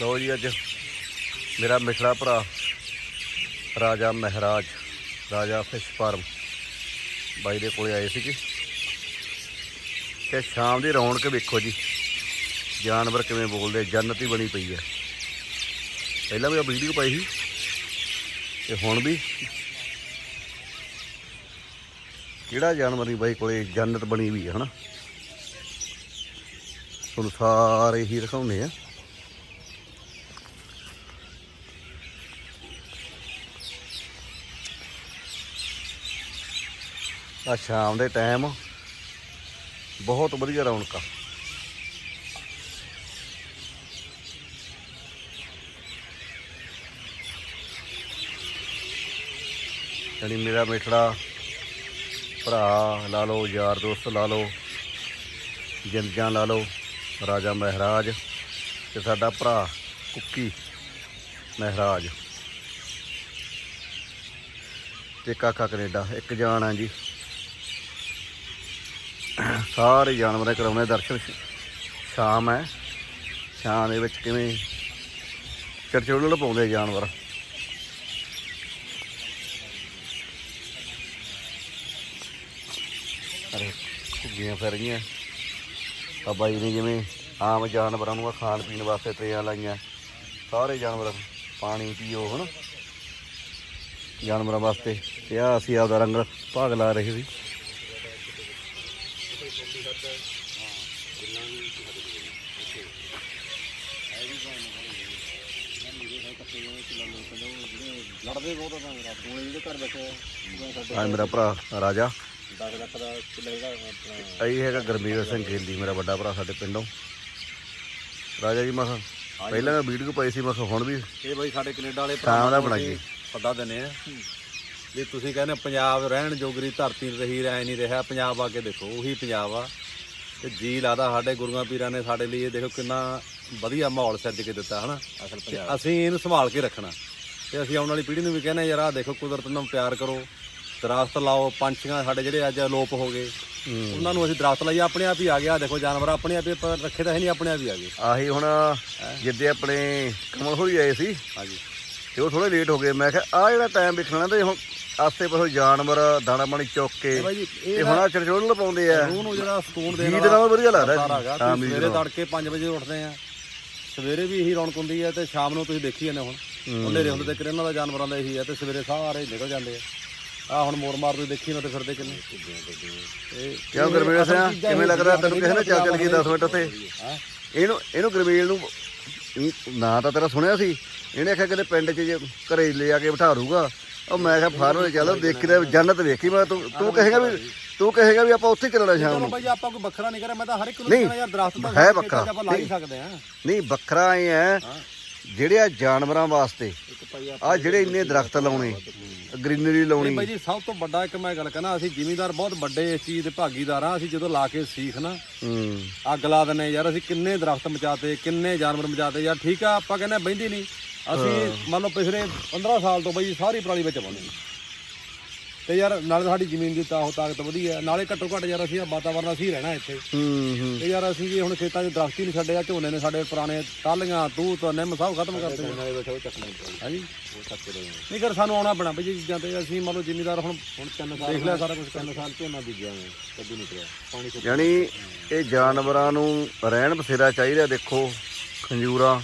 ਲਓ ਜੀ ਅੱਜ ਮੇਰਾ ਮਿੱਠੜਾ ਭਰਾ, ਰਾਜਾ ਮਹਿਰਾਜ, ਰਾਜਾ ਫਿਸ਼ ਫਾਰਮ ਬਾਈ ਦੇ ਕੋਲੇ ਆਏ ਸੀਗੇ। ਤੇ ਸ਼ਾਮ ਦੀ ਰੌਣਕ ਵੇਖੋ ਜੀ, ਜਾਨਵਰ ਕਿਵੇਂ ਬੋਲਦੇ ਜੰਨਤ ਹੀ ਬਣੀ ਪਈ ਹੈ। ਪਹਿਲਾਂ ਵੀ ਆ ਵੀਡੀਓ ਪਾਈ ਸੀ, ਤੇ ਹੁਣ ਵੀ। ਕਿਹੜਾ ਜਾਨਵਰ ਨਹੀਂ ਬਾਈ ਕੋਲੇ ਜੰਨਤ ਬਣੀ ਵੀ ਹੈ, ਹਨਾ? ਤੁਹਾਨੂੰ ਸਾਰੇ ਹੀ ਦਿਖਾਉਂਦੇ ਆ। ਆ ਸ਼ਾਮ ਦੇ ਟਾਈਮ। ਬਹੁਤ ਵਧੀਆ ਰੌਣਕਾਂ ਯਾਨੀ ਮੇਰਾ ਮਿੱਠੜਾ ਭਰਾ ਲਾ ਲਓ, ਯਾਰ ਦੋਸਤ ਲਾ ਲਓ ਜਿੰਦਜਾਂ ਲਾ ਲਓ, ਰਾਜਾ ਮਹਿਰਾਜ ਤੇ ਸਾਡਾ ਭਰਾ ਕੁੱਕੀ ਮਹਿਰਾਜ। ਤੇ ਕਾਕਾ ਕੈਨੇਡਾ, ਇੱਕ ਜਾਨ ਆ ਜੀ। ਸਾਰੇ ਜਾਨਵਰਾਂ ਕਰਾਉਣੇ ਦਰਸ਼ਨ ਸ਼ਾਮ ਹੈ। ਸ਼ਾਮ ਦੇ ਵਿੱਚ ਕਿਵੇਂ ਚੜਚੋੜਲ ਪਾਉਂਦੇ ਜਾਨਵਰ। ਅਰੇ, ਘੁੱਗੀਆਂ ਫਿਰ ਰਹੀਆਂ। ਆ ਬਾਈ ਨੇ ਜਿਵੇਂ ਆਮ ਜਾਨਵਰਾਂ ਨੂੰ ਆ ਖਾਣ ਪੀਣ ਵਾਸਤੇ ਟਰੇਆਂ ਲਾਈਆਂ। ਸਾਰੇ ਜਾਨਵਰ ਪਾਣੀ ਪੀਓ ਹਨਾ ਜਾਨਵਰਾਂ ਵਾਸਤੇ ਤੇ ਆ ਅਸੀਂ ਆਪਦਾ ਰੰਗ ਭਾਗ ਲਾ ਰਹੇ ਸੀ। ਲੜਦੇ ਬਹੁਤ ਆ ਰਾਤ ਕੋਲੇ ਜਿਹੜੇ ਘਰ ਬੈਠੇ ਆ ਆ ਮੇਰਾ ਭਰਾ ਰਾਜਾ। ਡੱਕ ਡੱਕ ਦਾ ਕਿੱਲੇ ਦਾ ਆਪਣਾ ਇਹ ਹੈਗਾ ਗਰਮੀਰ ਸਿੰਘ ਗੇਲੀ ਮੇਰਾ ਵੱਡਾ ਭਰਾ ਸਾਡੇ ਪਿੰਡੋਂ। ਰਾਜਾ ਜੀ ਮੈਂ ਕਿਹਾ ਪਹਿਲਾਂ ਮੈਂ ਵੀਡੀਓ ਪਾਈ ਸੀ ਮੈਂ ਕਿਹਾ ਹੁਣ ਵੀ ਇਹ ਬਾਈ ਸਾਡੇ ਕੈਨੇਡਾ ਵਾਲੇ ਸ਼ਾਮ ਦਾ ਬਣਾਈਏ। ਸੱਦਾ ਦਿੰਦੇ ਆ। ਵੀ ਤੁਸੀਂ ਕਹਿੰਦੇ ਪੰਜਾਬ ਰਹਿਣ ਜੋਗਰੀ ਧਰਤੀ ਰਹੀ ਰਹਿ ਨਹੀਂ ਰਿਹਾ ਪੰਜਾਬ ਆ ਕੇ ਦੇਖੋ ਉਹੀ ਪੰਜਾਬ ਆ। ਤੇ ਜੀ ਲਾਦਾ ਸਾਡੇ ਗੁਰੂਆਂ ਪੀਰਾਂ ਨੇ ਸਾਡੇ ਲਈ ਇਹ ਦੇਖੋ ਕਿੰਨਾ ਵਧੀਆ ਮਾਹੌਲ ਸਿਰਜ ਕੇ ਦਿੱਤਾ ਹਨਾ? ਅਸਲ ਪੰਜਾਬ ਅਸੀਂ ਇਹਨੂੰ ਸੰਭਾਲ ਕੇ ਰੱਖਣਾ। ਤੇ ਅਸੀਂ ਆਉਣ ਵਾਲੀ ਪੀੜ੍ਹੀ ਨੂੰ ਵੀ ਕਹਿੰਦੇ ਯਾਰ ਆਹ ਦੇਖੋ ਕੁਦਰਤ ਨਾਲ ਪਿਆਰ ਕਰੋ। ਦਰਖਤ ਲਾਓ ਪੰਛੀਆਂ ਸਾਡੇ ਜਿਹੜੇ ਅੱਜ ਅਲੋਪ ਹੋ ਗਏ। ਉਹਨਾਂ ਨੂੰ ਅਸੀਂ ਦਰਖਤ ਲਾਈਏ ਆਪਣੇ ਆਪ ਹੀ ਆ ਗਿਆ ਦੇਖੋ ਜਾਨਵਰ ਆਪਣੇ ਆਪ ਹੀ ਆਪਾਂ ਰੱਖੇ ਤਾਂ ਹੈ ਨਹੀਂ ਆਪਣੇ ਆਪ ਹੀ ਆ ਗਏ। ਆਹੀ ਹੁਣ ਜਿੱਦੇ ਆਪਣੇ ਕਮਲ ਹੋਈ ਆਏ ਸੀ ਹਾਂਜੀ। ਤੇ ਉਹ ਥੋੜੇ ਲੇਟ ਹੋ ਗਏ। ਮੈਂ ਕਿਹਾ ਆ ਜਿਹੜਾ ਟਾਈਮ ਵੇਖਣਾ ਤੇ ਹੁਣ ਆਸੇ ਪਾਸੇ ਜਾਨਵਰ ਦਾਣਾ ਪਾਣੀ ਚੁੱਕ ਕੇ ਤੇ ਹੁਣ ਆ ਚੜਚੋੜਲ ਪਾਉਂਦੇ ਆ। ਰੂਹ ਨੂੰ ਜਿਹੜਾ ਸਕੂਨ ਦੇਣ ਵਧੀਆ ਲੱਗਦਾ ਹਾਂ, ਨਾਲ। ਤੜਕੇ 5 ਵਜੇ ਉੱਠਦੇ ਆ। ਸਵੇਰੇ ਵੀ ਇਹੀ ਰੌਣਕ ਹੁੰਦੀ ਹੈ ਤੇ ਸ਼ਾਮ ਨੂੰ ਤੁਸੀਂ ਦੇਖੀ ਜਾਂਦੇ ਹੁਣ। ਉਹਨੇਰੇ ਹੁੰਦੇ ਤੇ ਕਿਰਨਾਂ ਦਾ ਜਾਨਵਰਾਂ ਦਾ ਇਹੀ ਹੈ ਤੇ ਸਵੇਰੇ ਸਾਰੇ ਨਿਕਲ ਜਾਂਦੇ ਆ। ਆ ਹੁਣ ਮੋਰ ਮਾਰ ਤੁਸੀਂ ਦੇਖੀ ਨਾ ਤੇ ਫਿਰਦੇ ਕਿੰਨੇ। ਇਹ ਕਿਉਂ ਗਰਮੇਲ ਸਿੰਘ ਕਿਵੇਂ ਲੱਗਦਾ ਤੈਨੂੰ ਕਿਸੇ ਨੇ ਚੱਲ ਚੱਲ ਗਈ 10 ਮਿੰਟ ਉੱਤੇ ਇਹਨੂੰ ਇਹਨੂੰ ਗਰਮੇਲ ਨੂੰ ਨਾਂ ਤਾਂ ਤੇਰਾ ਸੁਣਿਆ ਸੀ? ਇਹਨੇ ਆਖਿਆ ਕਿਤੇ ਪਿੰਡ 'ਚ ਜੇ ਘਰੇ ਲੈ ਆ ਕੇ ਬਿਠਾ ਦੂਗਾ ਉਹ ਮੈਂ ਕਿਹਾ ਫਾਰਮ ਚੱਲ ਦੇਖੀ ਤੇ ਜੰਨਤ ਵੇਖੀ ਮੈਂ ਤੂੰ ਤੂੰ ਕਹੇਗਾ ਵੀ ਤੂੰ ਕਹੇਗਾ ਵੀ ਆਪਾਂ ਉੱਥੇ ਚੱਲਣਾ ਸ਼ਾਮ ਨੂੰ। ਭਾਈ ਆਪਾਂ ਕੋਈ ਵੱਖਰਾ ਨਹੀਂ ਕਰਿਆ ਮੈਂ ਤਾਂ ਹਰ ਇੱਕ ਨੂੰ ਕਹਿੰਦਾ ਯਾਰ ਦਰਖਤ ਤਾਂ ਹੈ ਵੱਖਰਾ। ਆਪਾਂ ਲਾ ਹੀ ਸਕਦੇ ਆ ਨਹੀਂ ਵੱਖਰਾ ਹਾਂ ਜਿਹੜੇ ਆ ਜਾਨਵਰਾਂ ਵਾਸਤੇ ਆ ਜਿਹੜੇ ਇੰਨੇ ਦਰਖਤ ਲਾਉਣੇ। ਗ੍ਰੀਨਰੀ ਲਾਉਣੀ। ਭਾਈ ਜੀ ਸਭ ਤੋਂ ਵੱਡਾ ਇੱਕ ਮੈਂ ਗੱਲ ਕਹਿੰਦਾ ਅਸੀਂ ਜ਼ਿਮੀਂਦਾਰ ਬਹੁਤ ਵੱਡੇ ਇਸ ਚੀਜ਼ ਦੇ ਭਾਗੀਦਾਰ ਆ ਅਸੀਂ ਜਦੋਂ ਲਾ ਕੇ ਸੀਖ ਨਾ ਹੂੰ। ਅੱਗ ਲਾ ਦਿੰਨੇ ਯਾਰ ਅਸੀਂ ਕਿੰਨੇ ਦਰਖਤ ਮਚਾਤੇ ਕਿੰਨੇ ਜਾਨਵਰ ਮਚਾਤੇ ਯਾਰ ਠੀਕ ਆ ਆਪਾਂ ਕਹਿੰਦੇ ਬੈਂਦੀ ਨਹੀਂ। ਅਸੀਂ ਮੰਨ ਲਓ ਪਿਛਲੇ 15 ਸਾਲ ਤੋਂ ਬਈ ਸਾਰੀ ਪਰਾਲੀ ਵਿੱਚ ਪਾਉਂਦੇ ਤੇ ਯਾਰ ਨਾਲੇ ਸਾਡੀ ਜ਼ਮੀਨ ਦੀ ਤਾਹ ਤਾਕਤ ਵਧੀਆ ਨਾਲੇ ਘੱਟੋ ਘੱਟ ਯਾਰ ਅਸੀਂ ਆਹ ਵਾਤਾਵਰਨ ਅਸੀਂ ਰਹਿਣਾ ਇੱਥੇ। ਹੂੰ ਹੂੰ। ਤੇ ਯਾਰ ਅਸੀਂ ਜੀ ਹੁਣ ਖੇਤਾਂ 'ਚ ਦਰਖਤ ਹੀ ਨਹੀਂ ਛੱਡੇ ਆ ਝੋਨੇ ਨੇ ਸਾਡੇ ਪੁਰਾਣੇ ਟਾਲੀਆਂ ਤੂਤ ਨਿੰਮ ਸਭ ਖਤਮ ਕਰ ਦਿੱਤੇ ਨਾਲੇ ਬੈਠੋ ਚੱਕਣਾ ਹਾਂਜੀ। ਨਹੀਂ ਕਰ ਸਾਨੂੰ ਆਉਣਾ ਪੈਣਾ ਬਈ ਚੀਜ਼ਾਂ ਤੇ। ਅਸੀਂ ਮੰਨ ਲਓ ਜ਼ਿਮੀਦਾਰ ਹੁਣ ਹੁਣ ਤਿੰਨ ਸਾਲ ਦੇਖ ਲਿਆ ਸਾਰਾ ਕੁਝ ਤਿੰਨ ਸਾਲ ਝੋਨਾ ਬੀਜਿਆ ਮੈਂ ਕਦੀ ਨਹੀਂ ਪਿਆ। ਪਾਣੀ ਯਾਨੀ ਇਹ ਜਾਨਵਰਾਂ ਨੂੰ ਰਹਿਣ ਬਸੇਰਾ ਚਾਹੀਦਾ ਦੇਖੋ ਖੰਜੂਰਾਂ।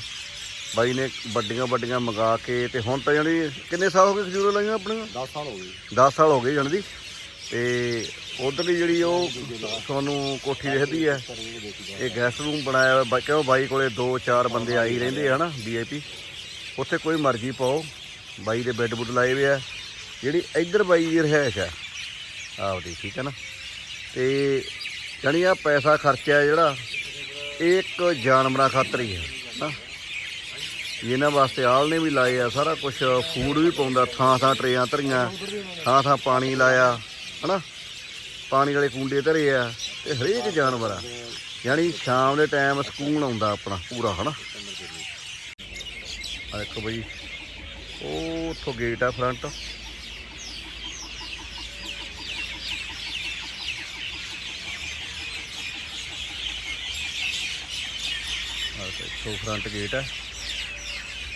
ਬਾਈ ਨੇ ਵੱਡੀਆਂ ਵੱਡੀਆਂ ਮੰਗਾ ਕੇ ਤੇ ਹੁਣ ਤਾਂ ਜਾਨੀ ਕਿੰਨੇ ਸਾਲ ਹੋ ਗਏ ਖਜੂਰਾਂ ਲਾਈਆਂ ਆਪਣੀਆਂ? 10 ਸਾਲ ਹੋ ਗਏ। 10 ਸਾਲ ਹੋ ਗਏ ਜਾਨੀ ਦੀ। ਤੇ ਉਧਰਲੀ ਜਿਹੜੀ ਉਹ ਤੁਹਾਨੂੰ ਕੋਠੀ ਦਿਖਦੀ ਹੈ ਇਹ ਗੈਸਟ ਰੂਮ ਬਣਾਇਆ ਹੋਇਆ। ਬਾ- ਕਿਉਂ ਬਾਈ ਕੋਲੇ 2-4 ਬੰਦੇ ਆਈ ਰਹਿੰਦੇ ਆ ਨਾ ਵੀਆਈਪੀ ਉੱਥੇ ਕੋਈ ਮਰਜ਼ੀ ਪਾਓ। ਬਾਈ ਦੇ ਬੈੱਡ ਬੁੱਡ ਲਾਏ ਹੋਏ ਆ। ਜਿਹੜੀ ਇੱਧਰ ਬਾਈ ਦੀ ਰਿਹਾਇਸ਼ ਹੈ ਆਪਦੀ ਠੀਕ ਹੈ ਨਾ। ਤੇ ਜਾਣੀ ਆ ਪੈਸਾ ਖਰਚਿਆ ਜਿਹੜਾ ਇਹ ਇੱਕ ਜਾਨਵਰਾਂ ਖਾਤਰ ਹੀ ਹੈ ਨਾ ਇਹਨਾਂ ਵਾਸਤੇ ਆਲਣੇ ਵੀ ਲਾਏ ਆ, ਸਾਰਾ ਕੁਝ ਫੂਡ ਵੀ ਪਾਉਂਦਾ, ਥਾਂ ਥਾਂ ਟਰੇਆਂ ਧਰੀਆਂ, ਥਾਂ ਥਾਂ ਪਾਣੀ ਲਾਇਆ, ਹਨਾ? ਪਾਣੀ ਵਾਲੇ ਕੁੰਡੇ ਧਰੇ ਆ, ਤੇ ਹਰੇਕ ਜਾਨਵਰ ਆ। ਯਾਨੀ ਸ਼ਾਮ ਦੇ ਟਾਈਮ ਸਕੂਨ ਆਉਂਦਾ ਆਪਣਾ, ਪੂਰਾ, ਹਨਾ? ਆ ਦੇਖੋ ਬਈ ਉਹ ਉੱਥੋਂ ਗੇਟ ਆ ਫਰੰਟ ਆ ਫਰੰਟ ਗੇਟ ਹੈ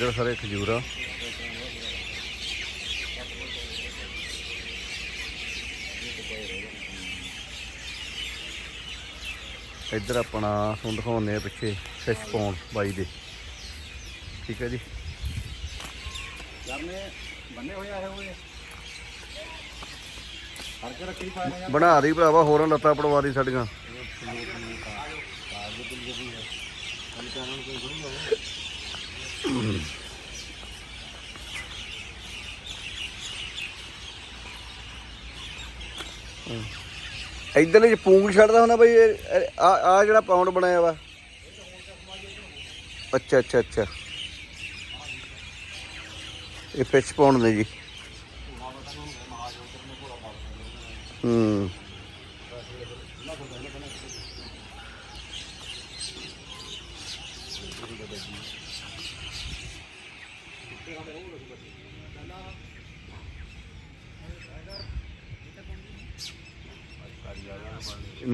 ਇਧਰ ਸਾਰੇ ਖਜੂਰਾ ਇੱਧਰ ਆਪਣਾ ਤੁਹਾਨੂੰ ਦਿਖਾਉਂਦੇ ਆ ਪਿੱਛੇ ਫਿਸ਼ ਪੌਂਡ ਬਾਈ ਦੇ। ਠੀਕ ਹੈ ਜੀ। ਕਰਨੇ ਬੰਨੇ ਹੋਏ ਆਏ ਹੋਏ ਹਰ ਕੇ ਰੱਖੀ ਪਾਏ ਨੇ। ਬਣਾ ਦੀ ਭਰਾਵਾ ਹੋਰਾਂ ਲੱਤਾਂ ਪੜਵਾ ਦੀ ਸਾਡੀਆਂ। ਇਧਰਲੇ ਚ ਪੂੰਗ ਛੱਡਦਾ ਹੁੰਦਾ ਬਈ ਆ ਆ ਜਿਹੜਾ ਪਾਉਂਡ ਬਣਾਇਆ ਵਾ। ਅੱਛਾ ਅੱਛਾ ਅੱਛਾ। ਇਹ ਫਿਸ਼ ਪਾਉਂਡ ਨੇ ਜੀ। ਹੂੰ।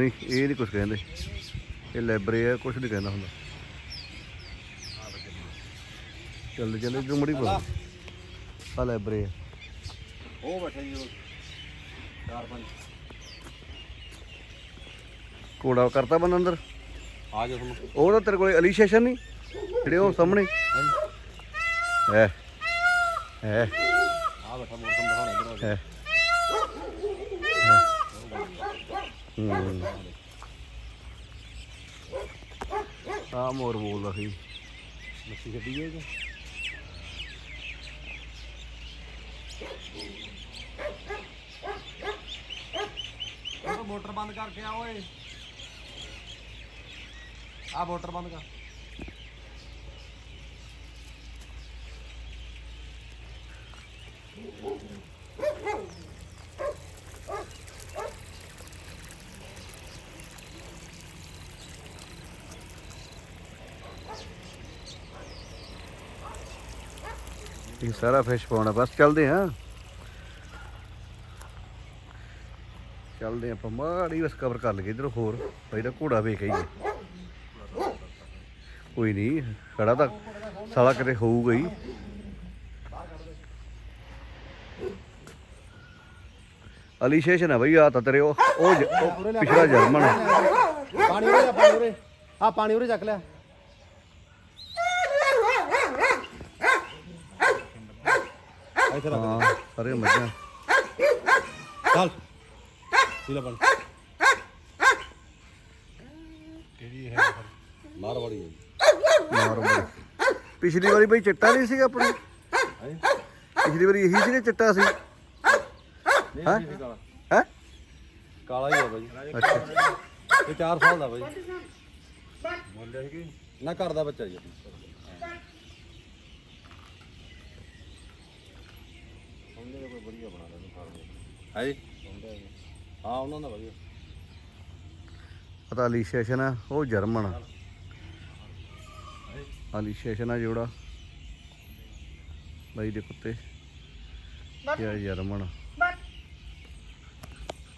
ਨਹੀਂ ਇਹ ਨਹੀਂ ਕੁਝ ਕਹਿੰਦੇ। ਇਹ ਲਾਇਬ੍ਰੇਰੀ ਹੈ ਕੁਝ ਨਹੀਂ ਕਹਿੰਦਾ ਹੁੰਦਾ। ਚੱਲ ਚੱਲ ਇਧਰ ਮੁੜੀ ਪਾ ਆ। ਲਾਇਬ੍ਰੇਰੀ ਉਹ ਬੈਠੇ ਜੀ ਉਹ ਚਾਰ ਪੰਜ। ਕੋੜਾ ਕਰਤਾ ਬੰਦ ਅੰਦਰ? ਆ ਜਾ ਤੁਹਾਨੂੰ। ਉਹ ਤਾਂ ਤੇਰੇ ਕੋਲੇ ਅਲੀ ਸੈਸ਼ਨ ਨਹੀਂ ਜਿਹੜੇ ਉਹ ਸਾਹਮਣੇ। ਹੈ। ਹੈ। ਆ ਬੈਠਾ ਮੋਟਰ ਦਿਖਾਉਣਾ ਇਧਰ ਹੈ। ਹੂੰ। ਆ ਮੋਰ ਬੋਲਦਾ ਸੀ। ਮੱਛੀ ਛੱਡੀ ਹੈ ਜੀ ਉਹ ਮੋਟਰ ਬੰਦ ਕਰਕੇ ਆ ਓਏ। ਆ ਮੋਟਰ ਬੰਦ ਕਰ। ਇਹ ਸਾਰਾ ਫਿਸ਼ ਪਾਉਣਾ। ਬਸ ਚੱਲਦੇ ਹਾਂ। ਚੱਲਦੇ ਆਪਾਂ। ਮਾੜੀ ਬਸ ਕਵਰ ਕਰ ਲਈਏ ਇਧਰ ਹੋਰ। ਪਹਿਲਾਂ ਘੋੜਾ ਵੇਖ ਆਈਏ। ਕੋਈ ਨਹੀਂ ਖੜਾ ਤਾਂ ਸਾਲਾ ਕਿਤੇ ਹੋਊਗਾ ਹੀ। ਅਲੀ ਸ਼ੇਸ਼ਨ ਹੈ ਬਈ ਆ ਤਾਂ ਤੇਰੇ ਉਹ ਉਹ ਪਿਛਲਾ ਜਰਮਨ ਪਾਣੀ ਉਰੇ ਆ, ਪਾਣੀ ਉਰੇ। ਆ ਪਾਣੀ ਉਰੇ ਚੱਕ ਲਿਆ। ਇੱਥੇ ਰੱਖ ਹਾਂ ਸਾਰੇ ਮੱਝਾਂ ਚੱਲ ਪੀ ਲੈ ਪਾਣੀ ਕਿਹੜੀ ਹੈ ਮਾਰ ਬੜੀ ਹੈ ਨਾਰਮਲ ਪਿਛਲੀ ਵਾਰੀ ਬਈ ਚਿੱਟਾ ਨਹੀਂ ਸੀ ਆਪਣੀ ਪਿਛਲੀ ਵਾਰੀ ਇਹੀ ਸੀ ਕਿ ਚਿੱਟਾ ਸੀ ਹੈ ਕਾਲਾ ਹੀ ਹੈ ਬਾਈ ਅੱਛਾ ਇਹ 4 ਸਾਲ ਦਾ ਬਾਈ ਬੋਲਿਆ ਸੀ ਕਿ ਨਾ ਘਰ ਦਾ ਬੱਚਾ ਜੀ ਹੁੰਦੇ ਦਾ ਕੋਈ ਵਧੀਆ ਬਣਾ ਲੈਣ ਫਾਰਮ ਹੈ ਜੀ? ਹਾਂ ਉਹਨਾਂ ਦਾ ਵਧੀਆ। ਪਤਾ ਅਲੀ ਸੈਸ਼ਨ ਆ ਉਹ ਜਰਮਨ ਆ। ਅਲੀ ਸੈਸ਼ਨ ਆ ਜੋੜਾ। ਬਾਈ ਦੇ ਕੁੱਤੇ। ਆ ਜਰਮਨ। ਆ।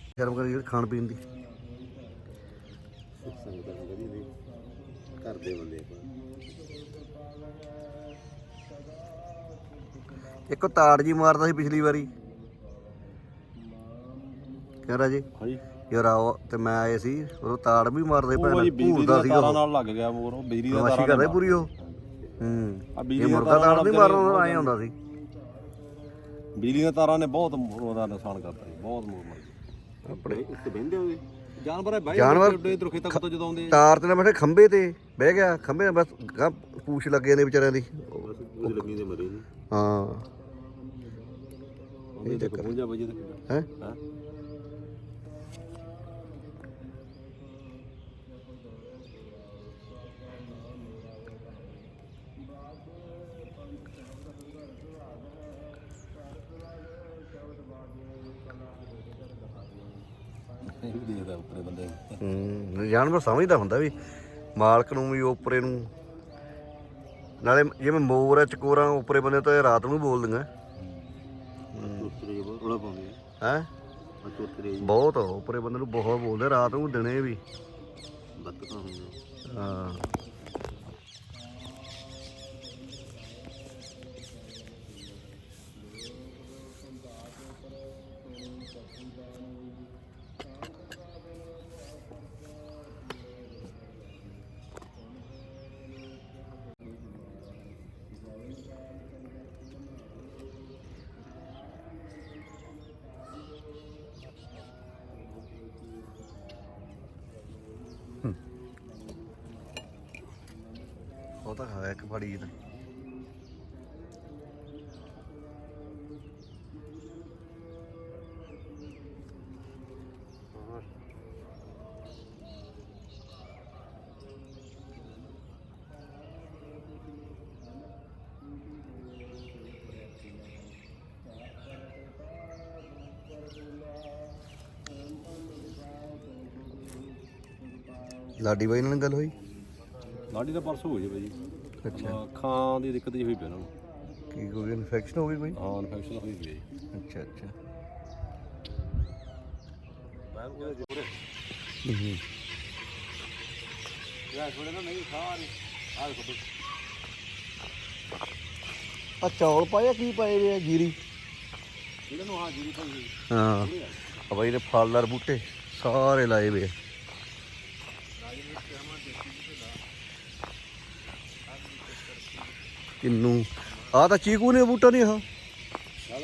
ਸ਼ਰਮ ਕਰੀ ਜਿਹੜੀ ਖਾਣ ਪੀਣ ਦੀ। ਸੰਗਤ ਨੂੰ ਵਧੀਆ ਵੀ ਘਰ ਦੇ ਬੰਦੇ ਆਪਾਂ। ਇੱਕ ਉਹ ਤਾੜ ਜੀ ਮਾਰਦਾ ਸੀ ਪਿਛਲੀ ਵਾਰੀ। ਕਹਿ ਰਾਜੇ? ਹਾਂਜੀ। ਯਾਰ ਆਓ ਤੇ ਮੈਂ ਆਏ ਸੀ ਉਹ ਤਾੜ ਵੀ ਮਾਰਦੇ ਉਹ ਬਾਈ ਭੈਣ ਬਿਜਲੀ ਭੂਰਦਾ ਦੀਆਂ ਸੀਗਾ ਤਾਰਾਂ ਉਹ ਨਾਲ ਲੱਗ ਗਿਆ ਮੋਰ ਉਹ ਬਿਜਲੀ ਦੀਆਂ ਵਾਸ਼ੀ ਤਾਰਾਂ ਕਰਦਾ ਪੂਰੀ ਉਹ? ਆ ਹੂੰ ਬਿਜਲੀ ਇਹ ਦੀਆਂ ਮੁਰਗਾ ਤਾੜ ਨਹੀਂ ਨਾਲ ਮਾਰਨਾ ਆਏ ਹੁੰਦਾ ਸੀ। ਬਿਜਲੀ ਦੀਆਂ ਤਾਰਾਂ ਨੇ ਬਹੁਤ ਉਹਦਾ ਨੁਕਸਾਨ ਕਰਤਾ ਜੀ ਬਹੁਤ ਮੋਰ ਮਰ। ਗਏ ਆਪਣੇ ਉੱਤੇ ਬਹਿੰਦੇ ਹੋਗੇ। ਜਾਨਵਰ ਹੈ ਬਾਈ ਜਾਨਵਰ- ਏਡੇ ਏਡੇ ਖੇਤਾਂ ਤੋਂ ਜਦੋਂ ਆਉਂਦੇ ਆ। ਤਾਰ ਤੇ ਨਾ ਬੈਠੇ ਖੰਬੇ ਤੇ ਬਹਿ ਗਿਆ ਖੰਬੇ ਨਾਲ ਬਸ ਗਾਂਹ ਪੂਛ ਲੱਗੇ ਨੇ ਵਿਚਾਰਿਆਂ ਦੀ। ਉਹਦੇ ਲੱਗੀ ਦੇ ਮਰੇ ਨੇ ਹਾਂ। ਜਾਨਵਰ ਸਮਝਦਾ ਹੁੰਦਾ ਵੀ ਮਾਲਕ ਨੂੰ ਵੀ ਉੱਪਰੇ ਨੂੰ। ਨਾਲੇ ਜਿਵੇਂ ਮੋਰ ਆ ਚਕੋਰਾ ਉੱਪਰੇ ਬੰਦੇ ਤਾਂ ਰਾਤ ਨੂੰ ਬੋਲਦੀਆਂ। ਹੈ? ਚੋਤਰੇ ਬਹੁਤ ਉਪਰੇ ਬੰਦੇ ਨੂੰ ਬਹੁਤ ਬੋਲਦੇ ਰਾਤ ਨੂੰ ਦਿਨੇ ਵੀ। ਬੱਤਕਾਂ ਹੁੰਦੀਆਂ ਹਾਂ। ਲਾਡੀ ਬਾਈ ਨਾਲ ਗੱਲ ਹੋਈ? ਲਾਡੀ ਦਾ ਪਰਸੋਂ ਹੋ ਜੇ ਬਾਈ। ਅੱਛਾ। ਅੱਖਾਂ ਦੀ ਦਿੱਕਤ ਜਿਹੀ ਹੋਈ ਪਈ ਉਹਨਾਂ ਨੂੰ। ਕੀ ਕੋਈ ਇਨਫੈਕਸ਼ਨ ਹੋ ਗਈ ਕੋਈ? ਹਾਂ ਇਨਫੈਕਸ਼ਨ ਹੋਈ ਪਈ ਅੱਛਾ ਅੱਛਾ। ਮੈਂ ਉਹਦੇ ਜੋਰੇ ਹੂੰ? ਯਾ ਛੋੜੇ ਨਾ ਨਹੀਂ ਸਾਰੇ ਆ ਦੇਖੋ ਆ ਚੌਲ ਪਾਇਆ ਕੀ ਪਾਏ ਵੇ ਆ ਜੀਰੀ? ਇਹਨਾਂ ਨੂੰ ਹਾਂ ਜੀਰੀ ਪਈ ਹਾਂ। ਆ ਬਾਈ ਨੇ ਫਲਦਾਰ ਬੂਟੇ ਸਾਰੇ ਲਾਏ ਵੇ ਆ। ਕਿੰਨੂ? ਆ ਤਾਂ ਚੀਕੂ ਨੇ ਬੂਟਾ ਨਹੀਂ ਆ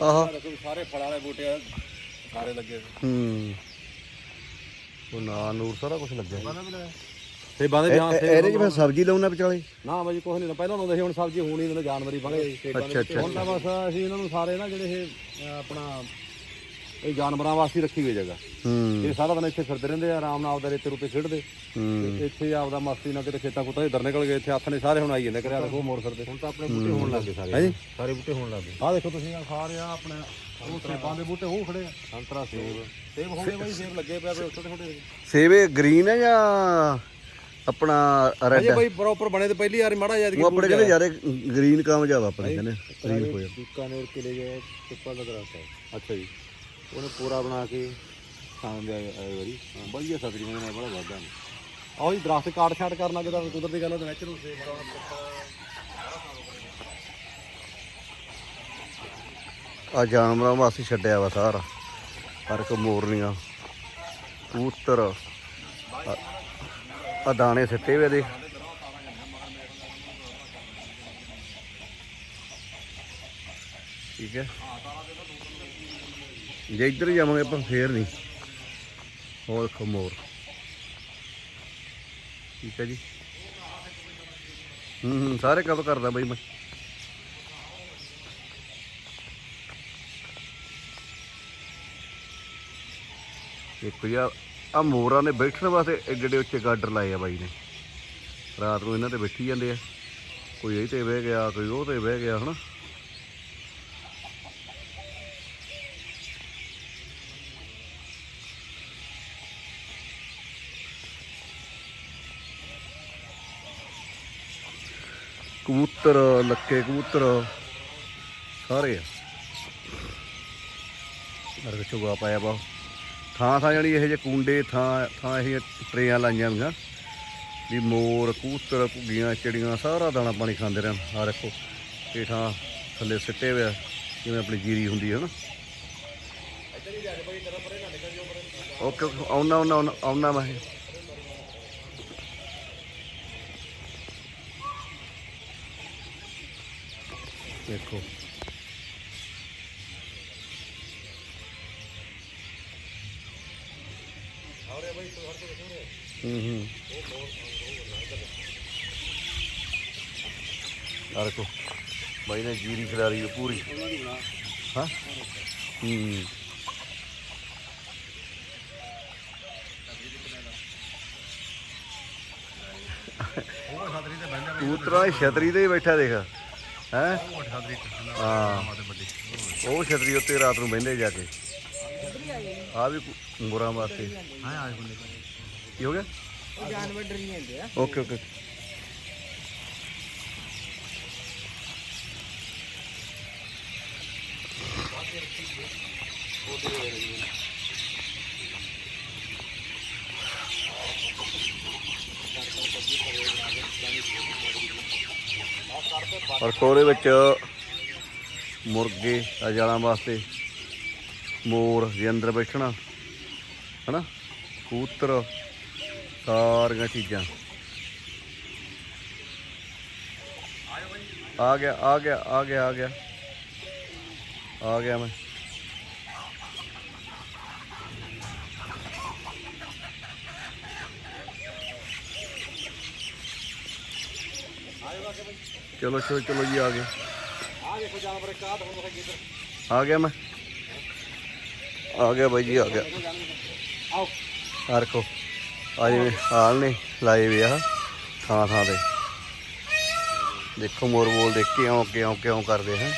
ਆਹਾ। ਸਾਰੇ ਫਲ ਵਾਲੇ ਬੂਟੇ ਸਾਰੇ ਲੱਗੇ ਹੂੰ। ਉਹ ਨਾ ਨੂਰ ਸਾਰਾ ਕੁਝ ਲੱਗਿਆ ਤੇ ਬਾਦੇ ਜਾਂ ਇਹ- ਇਹਦੇ ਚ ਫਿਰ ਸਬਜ਼ੀ ਲਾਉਣਾ ਵਿਚਾਲੇ? ਨਾ ਬਾਜੀ ਕੁਛ ਨਹੀਂ ਪਹਿਲਾਂ ਲਾਉਂਦੇ ਸੀ ਹੁਣ ਸਬਜ਼ੀ ਹੋਣੀ ਇਹਨਾਂ ਜਾਨਵਰੀ ਬਣ ਗਏ ਅੱਛਾ ਅੱਛਾ ਹੁਣ ਤਾਂ ਬਸ ਅਸੀਂ ਇਹਨਾਂ ਨੂੰ ਸਾਰੇ ਨਾ ਜਿਹੜੇ ਇਹ ਆਪਣਾ ਇਹ ਜਾਨਵਰਾਂ ਵਾਸਤੇ ਰੱਖੀ ਹੋਈ ਜਗ੍ਹਾ। ਹੂੰ। ਇਹ ਸਾਰਾ ਦਿਨ ਇੱਥੇ ਫਿਰਦੇ ਰਹਿੰਦੇ ਆ ਆਰਾਮ ਨਾਲ ਆਪਦਾ ਰੇਤੇ ਰੂਤੇ ਖੇਡਦੇ। ਹੂੰ। ਤੇ ਇੱਥੇ ਆਪਦਾ ਮਸਤੀ ਨਾਲ ਕਿਤੇ ਖੇਤਾਂ ਕੁੱਤਾਂ ਇੱਧਰ ਨਿਕਲ ਗਏ ਇੱਥੇ ਹੱਥ ਨੇ ਸਾਰੇ ਹੁਣ ਆਈ ਜਾਂਦੇ ਕਰਿਆ ਦੇਖੋ ਮੋੜ ਫਿਰਦੇ। ਹੁਣ ਤਾਂ ਆਪਣੇ ਬੂਟੇ ਹੋਣ ਲੱਗੇ ਸਾਰੇ। ਹਾਂਜੀ ਸਾਰੇ ਬੂਟੇ ਹੋਣ ਲੱਗੇ ਆਹ ਦੇਖੋ ਤੁਸੀਂ ਆ ਸਾਰੇ ਆ ਆਪਣੇ ਉਹ ਸੇਬਾਂ ਦੇ ਬੂਟੇ ਹੋ ਖੜੇ ਆ। ਸੰਤਰਾ ਸੇਬ। ਸੇਬ ਹੋ ਗਏ ਬਾਈ ਸੇਬ ਲੱਗੇ ਪਿਆ ਪਏ ਛੋਟੇ ਛੋਟੇ ਸੇਵੇ ਗ੍ਰੀਨ ਹੈ ਜਾਂ ਆਪਣਾ ਰੈੱਡ ਅਜੇ ਬਾਈ ਪ੍ਰੋਪਰ ਬਣੇ ਤੇ ਪਹਿਲੀ ਵਾਰ ਮਾੜਾ ਜਿਹਾ ਉਹ ਆਪਣੇ ਕਹਿੰਦੇ ਯਾਰ ਗ੍ਰੀਨ ਕਾਮਯਾਬ ਆਪਣੇ ਕਹਿੰਦੇ ਗ੍ਰੀਨ ਹੋ ਜਾ ਬੀਕਾਨੇਰ ਕਿਲੇ ਗਏ ਦਾ ਦਰਖਤ ਹੈ। ਅੱਛਾ ਜੀ। ਉਹਨੇ ਪੂਰਾ ਬਣਾ ਕੇ ਸਾਂਝ ਦੇ ਆਏ ਵਾਰੀ। ਵਧੀਆ ਸਬਜ਼ੀ ਨੇ ਬੜਾ ਵਾਦਾ ਨੇ ਆਹ ਜੀ ਦਰਖਤ ਕਾਟ ਛਾਟ ਕਰਨ ਲੱਗੇ ਤਾਂ ਕੁਦਰਤੀ ਗੱਲ ਹੈ ਨੈਚੁਰਲ ਸੇ ਬੜਾ ਆ ਜਾਨਵਰਾਂ ਵਾਸਤੇ ਛੱਡਿਆ ਵਾ ਸਾਰਾ। ਹਰ ਇੱਕ ਮੋਰਨੀਆਂ। ਕਬੂਤਰ। ਆ- ਆ ਦਾਣੇ ਸਿੱਟੇ ਵੇ ਦੇ ਠੀਕ ਹੈ। ਜੇ ਇੱਧਰ ਹੀ ਜਾਵਾਂਗੇ ਆਪਾਂ, ਫੇਰ ਨਹੀਂ। ਹੋਰ ਦੇਖੋ ਮੋਰ। ਠੀਕ ਹੈ ਜੀ। ਹੂੰ ਹੂੰ, ਸਾਰੇ ਕੰਮ ਕਰਦਾ ਬਈ ਮੈਂ। ਇੱਕ ਯਾਰ ਆ ਮੋਰਾਂ ਨੇ ਬੈਠਣ ਵਾਸਤੇ ਏਡੇ ਏਡੇ ਉੱਚੇ ਗਾਡਰ ਲਾਏ ਆ ਬਾਈ ਨੇ। ਰਾਤ ਨੂੰ ਇਹਨਾਂ ਤੇ ਬੈਠੀ ਜਾਂਦੇ ਆ। ਕੋਈ ਇਹ ਤੇ ਬਹਿ ਗਿਆ, ਕੋਈ ਉਹ ਤੇ ਬਹਿ ਗਿਆ, ਹਨਾ? ਕਬੂਤਰ, ਲੱਕੇ ਕਬੂਤਰ, ਸਾਰੇ ਆ। ਅਰ ਚੁਗਾ ਪਾਇਆ ਬਾ ਥਾਂ ਥਾਂ ਜਿਹੜੀ ਇਹ ਜੇ ਕੁੰਡੇ, ਥਾਂ ਥਾਂ ਇਹ ਟਰੇਆਂ ਲਾਈਆਂ ਹੋਈਆਂ। ਵੀ ਮੋਰ, ਕਬੂਤਰ, ਘੁੱਗੀਆਂ, ਚਿੜੀਆਂ, ਸਾਰਾ ਦਾਣਾ ਪਾਣੀ ਖਾਂਦੇ ਰਹਿਣ। ਆ ਦੇਖੋ ਇਹ ਥਾਂ ਥੱਲੇ ਸਿੱਟੇ ਹੋਇਆ ਜਿਵੇਂ ਆਪਣੀ ਜੀਰੀ ਹੁੰਦੀ ਹੈ ਨਾ। ਓਕੇ, ਆਉਣਾ ਆਉਣਾ, ਆਉਣਾ- ਆਉਣਾ ਮੈਂ। ਦੇਖੋ ਹੂੰ ਹੂੰ ਆ ਦੇਖੋ ਬਾਈ ਨੇ ਜੀਰੀ ਖਿਲਾਰੀ ਹੈ ਪੂਰੀ ਹਾਂ ਹੂੰ ਛਤਰੀ ਤੇ ਹੀ ਬੈਠਾ ਦੇਖ। ਹੈ? ਹਾਂ। ਉਹ ਛਤਰੀ ਉੱਤੇ ਰਾਤ ਨੂੰ ਬਹਿੰਦੇ ਜਾ ਕੇ। ਆ ਆ ਵੀ ਮੋਰਾਂ ਵਾਸਤੇ। ਹਾਂ ਆਏ ਬੰਦੇ ਕੀ ਹੋ ਗਿਆ? ਉਹ ਜਾਨਵਰ ਡਰੀ ਜਾਂਦੇ ਆ। Okay okay. ਰਸੋੜੇ ਵਿੱਚ ਮੁਰਗੇ ਅਜਾਲਾਂ ਵਾਸਤੇ। ਮੋਰ ਦੇ ਅੰਦਰ ਬੈਠਣਾ, ਹਨਾ? ਕੂਤਰ ਸਾਰੀਆਂ ਚੀਜ਼ਾਂ। ਆ ਗਿਆ ਆ ਗਿਆ ਆ ਗਿਆ ਆ ਗਿਆ। ਆ ਗਿਆ ਮੈਂ। ਚਲੋ ਚਲੋ ਚਲੋ ਜੀ ਆ ਗਏ। ਆ ਦੇਖੋ ਜਾਨਵਰ ਇੱਕ ਆ ਤੁਹਾਨੂੰ ਦਿਖਾਈ ਇੱਧਰ। ਆ ਗਿਆ ਮੈਂ। ਆ ਗਿਆ ਬਾਈ ਜੀ ਆ ਗਿਆ। ਆਓ। ਆ ਰੱਖੋ। ਆ ਜਿਵੇਂ ਹਾਲ ਨੇ ਲਾਏ ਵੇ ਆ ਥਾਂ ਥਾਂ ਤੇ। ਦੇਖੋ ਮੋਰ ਬੋਲ ਦੇਖ ਕਿਉਂ ਕਿਉਂ ਕਿਉਂ ਕਰਦੇ ਹੈ